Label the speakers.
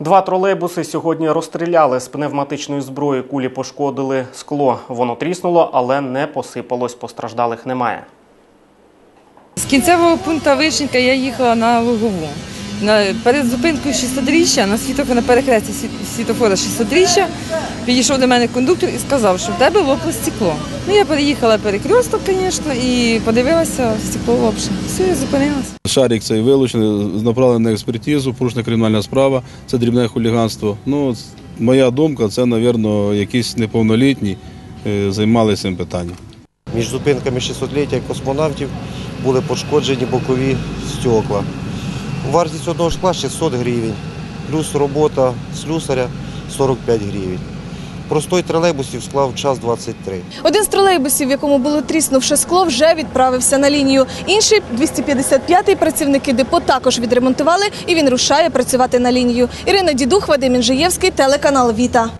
Speaker 1: Два тролейбуси сьогодні розстріляли з пневматичної зброї. Кулі пошкодили скло. Воно тріснуло, але не посипалось. Постраждалих немає.
Speaker 2: З кінцевого пункту Вишенька я їхала на Лугову. Перед зупинкою 600-річчя, на світофор, на перехресті світофора 600-річчя, підійшов до мене кондуктор і сказав, що в тебе лопне стекло. Ну, я переїхала перекресток, звісно, і подивилася, стекло лопше. Все, я зупинилася.
Speaker 3: Шарик цей вилучений, направлений на експертизу, порушена кримінальна справа, це дрібне хуліганство. Ну, моя думка, це, мабуть, якісь неповнолітні е, займалися цим питанням.
Speaker 4: Між зупинками 600-ліття космонавтів були пошкоджені бокові стекла. Вартість одного шкла 600 гривень, плюс робота слюсаря 45 гривень. Простой тролейбусів склав час 23.
Speaker 5: Один з тролейбусів, в якому було тріснувше скло, вже відправився на лінію. Інший 255-й працівники депо також відремонтували, і він рушає працювати на лінію. Ірина Дідух, Вадим Інжиєвський, телеканал Віта.